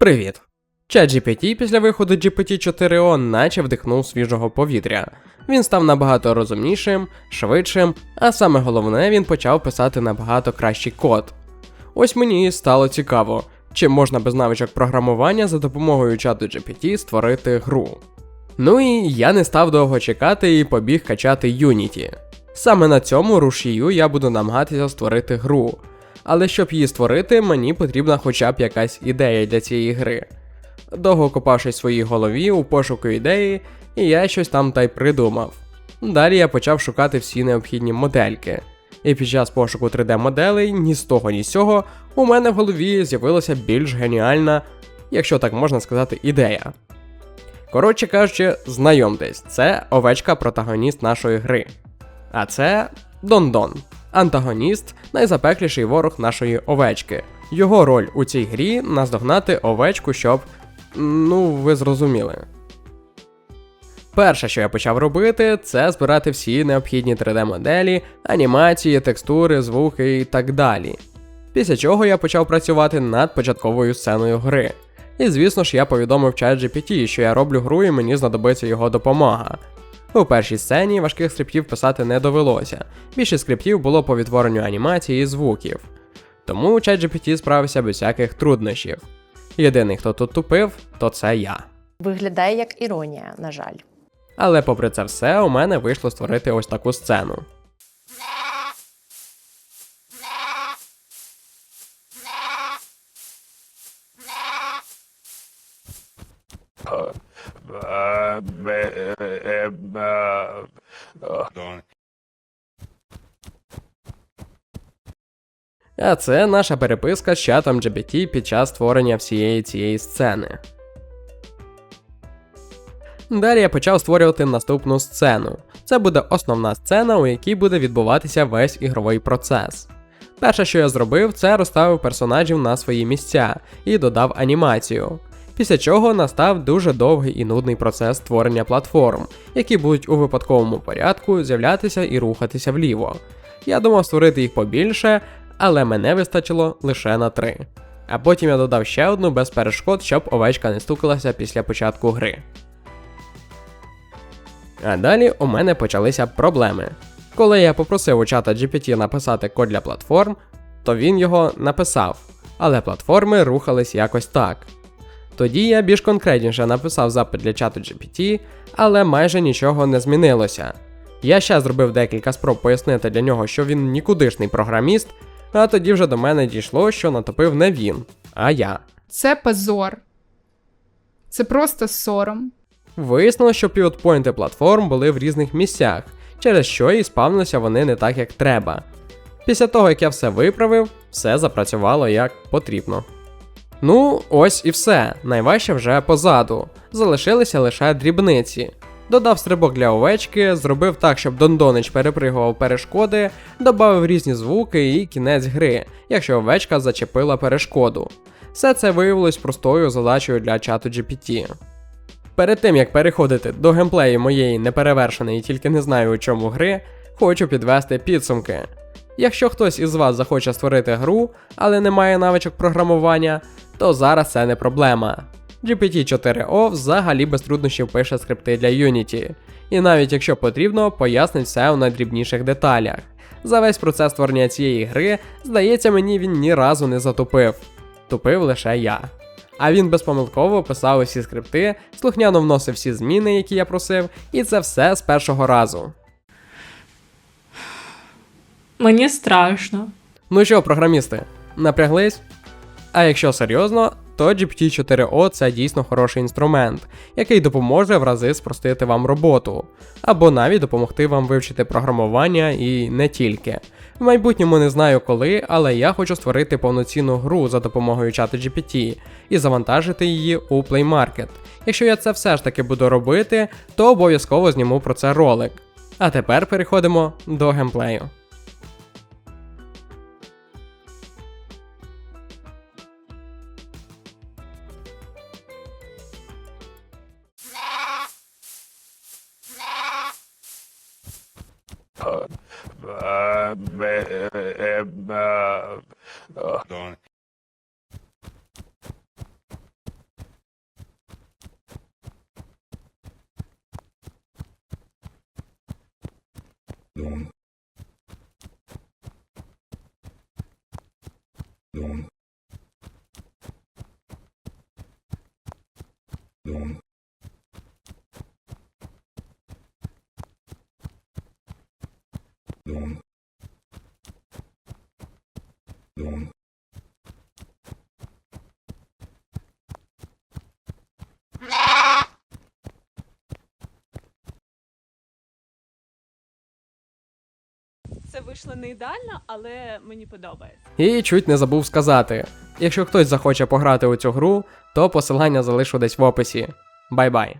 Привіт. ChatGPT після виходу GPT-4o наче вдихнув свіжого повітря. Він став набагато розумнішим, швидшим, а саме головне, він почав писати набагато кращий код. Ось мені і стало цікаво, чи можна без навичок програмування за допомогою чату GPT створити гру. Ну і я не став довго чекати і побіг качати Unity. Саме на цьому рушію я буду намагатися створити гру. Але щоб її створити, мені потрібна хоча б якась ідея для цієї гри. Довго копавшись в своїй голові у пошуку ідеї, і я щось там та й придумав. Далі я почав шукати всі необхідні модельки. І під час пошуку 3D-моделей ні з того, ні з цього у мене в голові з'явилася більш геніальна, якщо так можна сказати, ідея. Коротше кажучи, знайомтесь, це овечка протагоніст нашої гри. А це Дондон, антагоніст, найзапекліший ворог нашої овечки. Його роль у цій грі наздогнати овечку, щоб. Ну, ви зрозуміли. Перше, що я почав робити, це збирати всі необхідні 3D-моделі, анімації, текстури, звуки і так далі. Після чого я почав працювати над початковою сценою гри. І звісно ж, я повідомив ChatGPT, що я роблю гру і мені знадобиться його допомога. У першій сцені важких скриптів писати не довелося. Більше скриптів було по відтворенню анімації і звуків. Тому ChatGPT справився без всяких труднощів. Єдиний, хто тут тупив, то це я. Виглядає як іронія, на жаль. Але попри це все, у мене вийшло створити ось таку сцену. А це наша переписка з чатом GPT під час створення всієї цієї сцени. Далі я почав створювати наступну сцену. Це буде основна сцена, у якій буде відбуватися весь ігровий процес. Перше, що я зробив, це розставив персонажів на свої місця і додав анімацію. Після чого настав дуже довгий і нудний процес створення платформ, які будуть у випадковому порядку з'являтися і рухатися вліво. Я думав створити їх побільше, але мене вистачило лише на три. А потім я додав ще одну без перешкод, щоб овечка не стукалася після початку гри. А далі у мене почалися проблеми. Коли я попросив у чата GPT написати код для платформ, то він його написав, але платформи рухались якось так. Тоді я більш конкретніше написав запит для чату GPT, але майже нічого не змінилося. Я ще зробив декілька спроб пояснити для нього, що він нікудишний програміст, а тоді вже до мене дійшло, що натопив не він, а я. Це позор. Це просто сором. Вияснилося, що півотпойнти платформ були в різних місцях, через що і спавнилися вони не так, як треба. Після того, як я все виправив, все запрацювало як потрібно. Ну, ось і все. Найважче вже позаду. Залишилися лише дрібниці. Додав стрибок для овечки, зробив так, щоб Дондонич перепригував перешкоди, додав різні звуки і кінець гри, якщо овечка зачепила перешкоду. Все це виявилось простою задачею для чату GPT. Перед тим як переходити до геймплею моєї неперевершеної, тільки не знаю у чому гри, хочу підвести підсумки. Якщо хтось із вас захоче створити гру, але не має навичок програмування, то зараз це не проблема. GPT-4o взагалі без труднощів пише скрипти для Unity, і навіть якщо потрібно, пояснить все у найдрібніших деталях. За весь процес створення цієї гри, здається, мені він ні разу не затупив. Тупив лише я. А він безпомилково писав усі скрипти, слухняно вносив всі зміни, які я просив, і це все з першого разу. Мені страшно. Ну що, програмісти, напряглись? А якщо серйозно, то GPT-4o це дійсно хороший інструмент, який допоможе в рази спростити вам роботу, або навіть допомогти вам вивчити програмування і не тільки. В майбутньому не знаю коли, але я хочу створити повноцінну гру за допомогою чату GPT і завантажити її у Play Market. Якщо я це все ж таки буду робити, то обов'язково зніму про це ролик. А тепер переходимо до геймплею. Don. Don. Don. Don. Це вийшло не ідеально, але мені подобається. І чуть не забув сказати: якщо хтось захоче пограти у цю гру, то посилання залишу десь в описі. Бай-бай!